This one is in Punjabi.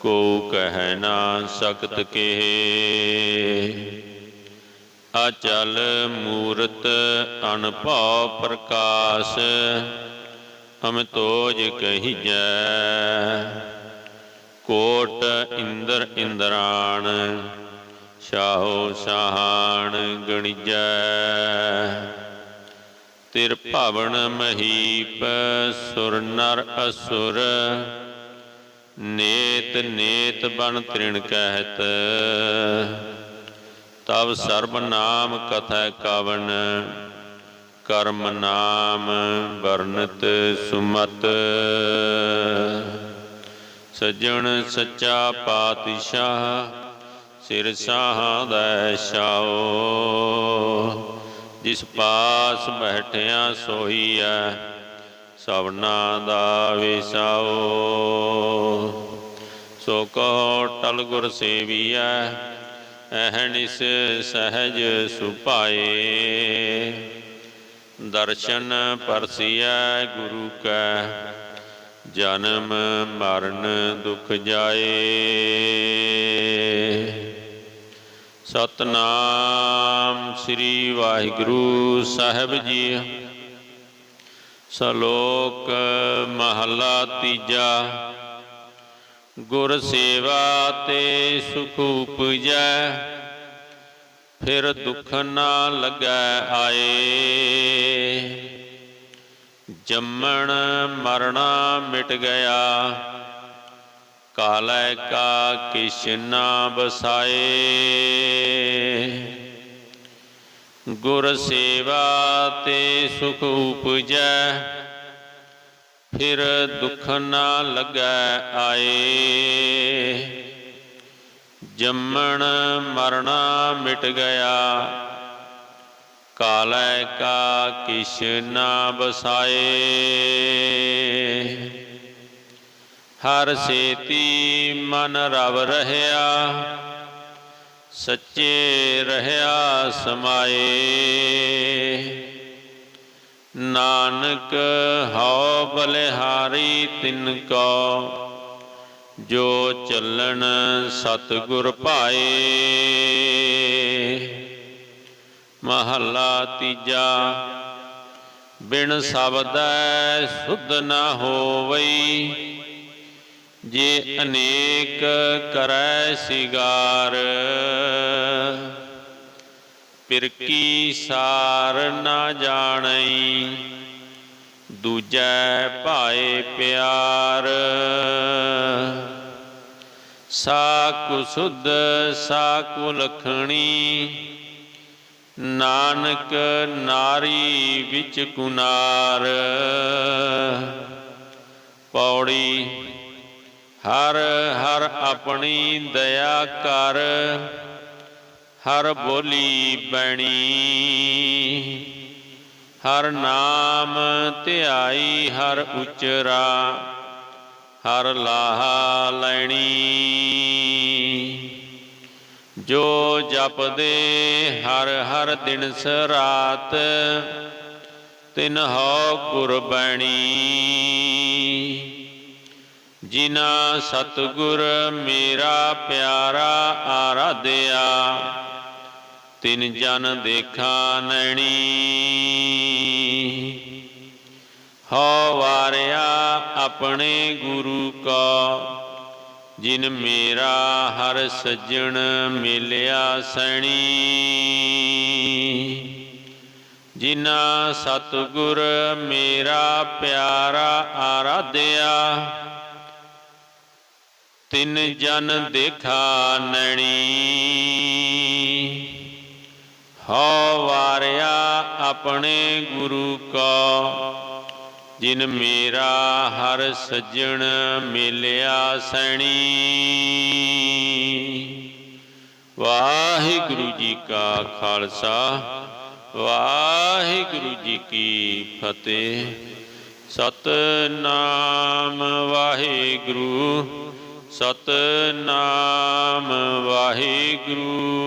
ਕੋ ਕਹਿ ਨਾ ਸਕਤ ਕੇ ਅਚਲ ਮੂਰਤ ਅਨਭਉ ਪ੍ਰਕਾਸ਼ ਅਮਿਤੋਜ ਕਹੀਜੈ। ਕੋਟ ਇੰਦਰ ਇੰਦਰਾਣ, ਸ਼ਾਹੋ ਸ਼ਾਹਾਨ ਗਣਿਜੈ। ਤਿਰ ਭਵਨ ਮਹੀਪ ਸੁਰ ਨਰ ਅਸੁਰ ਨੇਤ ਨੇਤ ਬਨ ਤ੍ਰਿਣ ਕਹਿਤ ਤਬ ਸਰਬ ਨਾਮ ਕਥੈ ਕਵਨ ਕਰਮ ਨਾਮ ਵਰਨਤ ਸੁਮਤ। ਸਜਣ ਸੱਚਾ ਪਾਤਸ਼ਾਹ, ਸਿਰ ਸਾਹਦਾ ਛਾਓ। ਜਿਸ ਪਾਸ ਬੈਠਿਆ ਸੋਈਐ ਸਭਨਾ ਦਾ ਵਿਸਾਓ। ਸੋ ਕੋ ਟਲ ਗੁਰ ਸੇਵੀਐ ਅਹਨਿਸ ਸਹਜ ਸੁਪਾਏ ਦਰਸ਼ਨ ਪਰਸੀਐ ਗੁਰੂ ਕੈ, ਜਨਮ ਮਰਨ ਦੁਖ ਜਾਏ। ਸਤਨਾਮ ਸ੍ਰੀ ਵਾਹਿਗੁਰੂ ਸਾਹਿਬ ਜੀ। ਸ਼ਲੋਕ ਮਹਲਾ ਤੀਜਾ। ਗੁਰ ਸੇਵਾ ਤੇ ਸੁਖ ਉਪਜੈ, ਫਿਰ ਦੁਖ ਨਾ ਲੱਗੈ ਆਏ। ਜੰਮਣ ਮਰਣਾ ਮਿਟ ਗਿਆ, ਕਾਲੈ ਕਾ ਕਿਛ ਨਾ ਬਸਾਏ ਗੁਰ ਸੇਵਾ ਤੇ ਸੁਖ ਉਪਜੈ, ਫਿਰ ਦੁਖ ਨਾ ਲੱਗੈ ਆਏ। ਜੰਮਣ ਮਰਣਾ ਮਿਟ ਗਿਆ, ਕਾਲੈ ਕਾ ਕਿਛ ਨਾ ਬਸਾਏ ਹਰ ਸੇਤੀ ਮਨ ਰਵ ਰਹਾ ਸੱਚੇ ਰਹਾ ਸਮਾਏ। ਨਾਨਕ ਹਉ ਬਲਿਹਾਰੀ ਤਿਨ ਕੋ, ਜੋ ਚੱਲਣ ਸਤਿਗੁਰ ਭਾਏ। ਮਹੱਲਾ ਤੀਜਾ, ਬਿਨ ਸ਼ਬਦੈ ਸੁਧ ਨਾ ਹੋਵਈ। ਜੇ ਅਨੇਕ ਕਰੈ ਸਿਗਾਰ ਪਿਰ ਕੀ ਸਾਰ ਨਾ ਜਾਣਈ? ਦੂਜੈ ਭਾਏ ਪਿਆਰ, ਸਾ ਕੁ ਸੁਧ ਸਾ ਕੁ ਨਾਨਕ ਨਾਰੀ ਵਿੱਚ ਕੁਨਾਰ, ਪੌੜੀ ਹਰ ਹਰ ਆਪਣੀ ਦਇਆ ਕਰ, ਹਰ ਬੋਲੀ ਬਣੀ। ਹਰ ਨਾਮ ਧਿਆਈ ਹਰ ਉਚਰਾ, ਹਰ ਲਾਹਾ ਲੈਣੀ। ਜੋ ਜਪਦੇ ਹਰ ਹਰ ਦਿਨ ਸਰਾਤ, ਤਿਨ ਹਉ ਕੁਰਬਾਨੀ ਜਿਨਾ ਸਤਗੁਰ ਮੇਰਾ ਪਿਆਰਾ ਆਰਾਧਿਆ, ਤਿਨ ਜਨ ਦੇਖਾ ਨੈਣੀ। ਹਉ ਵਾਰਿਆ ਆਪਣੇ ਗੁਰੂ ਕਾ, ਜਿਨ ਮੇਰਾ ਹਰ ਸੱਜਣ ਮਿਲਿਆ ਸਣੀ। ਜਿਨਾ ਸਤਗੁਰ ਮੇਰਾ ਪਿਆਰਾ ਆਰਾਧਿਆ ਤਿਨ ਜਨ ਦੇਖਾ ਨੈਣੀ। ਹਉ ਵਾਰਿਆ ਆਪਣੇ ਗੁਰੂ ਕੋ, ਜਿਨ ਮੇਰਾ ਹਰ ਸੱਜਣ ਮਿਲਿਆ ਸੈਣੀ। ਵਾਹਿਗੁਰੂ ਜੀ ਕਾ ਖਾਲਸਾ, ਵਾਹਿਗੁਰੂ ਜੀ ਕੀ ਫਤਿਹ। ਸਤਨਾਮ ਵਾਹਿਗੁਰੂ। ਸਤਨਾਮ ਵਾਹਿਗੁਰੂ।